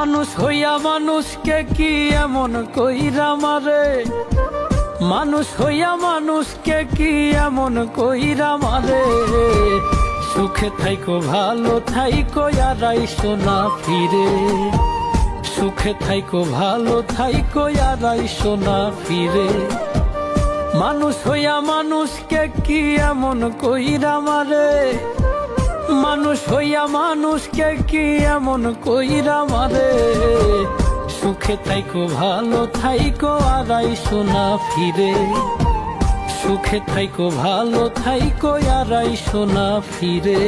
মানুষ হইয়া মানুষকে কি এমন কইরা মারে? মানুষ হইয়া মানুষকে কি এমন কইরা মারে? সুখে থাইকো, ভালো থাইকো আরাই সোনা ফিরে। সুখে থাইকো, ভালো থাইকো আরাই সোনা ফিরে। মানুষ হইয়া মানুষকে কি এমন কইরা মারে? মানুষ হইয়া মানুষকে কি এমন কইরা মারে? সুখে থাইকো ভালো থাইকো আরাই সোনা ফিরে। সুখে থাইকো ভালো থাইকো আরাই সোনা ফিরে।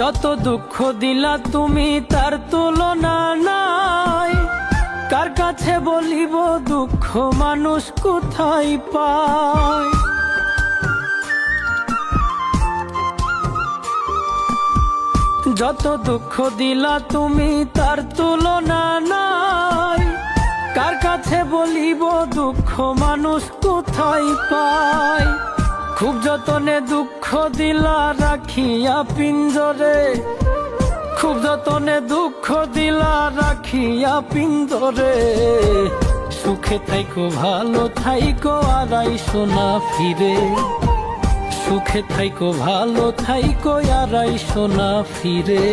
যত দুঃখ দিলা তুমি তার তুলনা নাই। কার কাছে বলিব দুঃখ মানুষ কোথায় পায়? যত দুঃখ দিলা তুমি তার তুলনা নাই। কার কাছে বলিব দুঃখ মানুষ কোথায় পায়? খুব যতনে দুঃখ দিলা রাখিয়া পিঞ্জরে। খুব যতনে দুঃখ দিলা রাখিয়া পিঞ্জরে। সুখে থাইকো, ভালো থাইকো, আরাই সোনা ফিরে। সুখে থাইকো, ভালো থাইকো, আরাই সোনা ফিরে।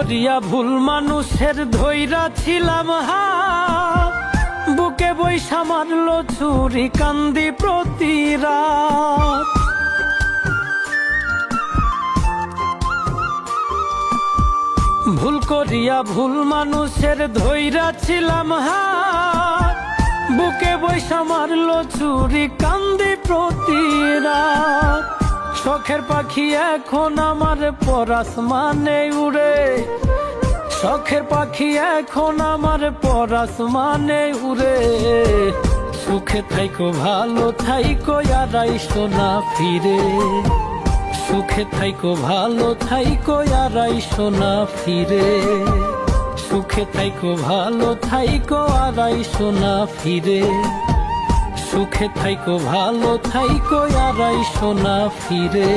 করিয়া ভুল মানুষের ধৈরা ছিলাম, হা। বুকে বৈশা মারলো ছুরি কান্দি প্রতিরা ভুল করিয়া ভুল মানুষের ধৈরা ছিলাম, হা। বুকে বৈশা মারলো ছুরি কান্দি প্রতি রাত। শখের পাখি এখন আমার পরাস মানে উড়ে। শখের পাখি এখন আমার পরাস মানে উড়ে। সুখে থাইকো, ভালো থাইকো আরাই সোনা ফিরে। সুখে থাইকো, ভালো থাইকো আরাই সোনা ফিরে। সুখে থাইকো, ভালো থাইকো আরাই সোনা ফিরে। সুখে থাইকো ভালো থাইকো আরাই সোনা ফিরে।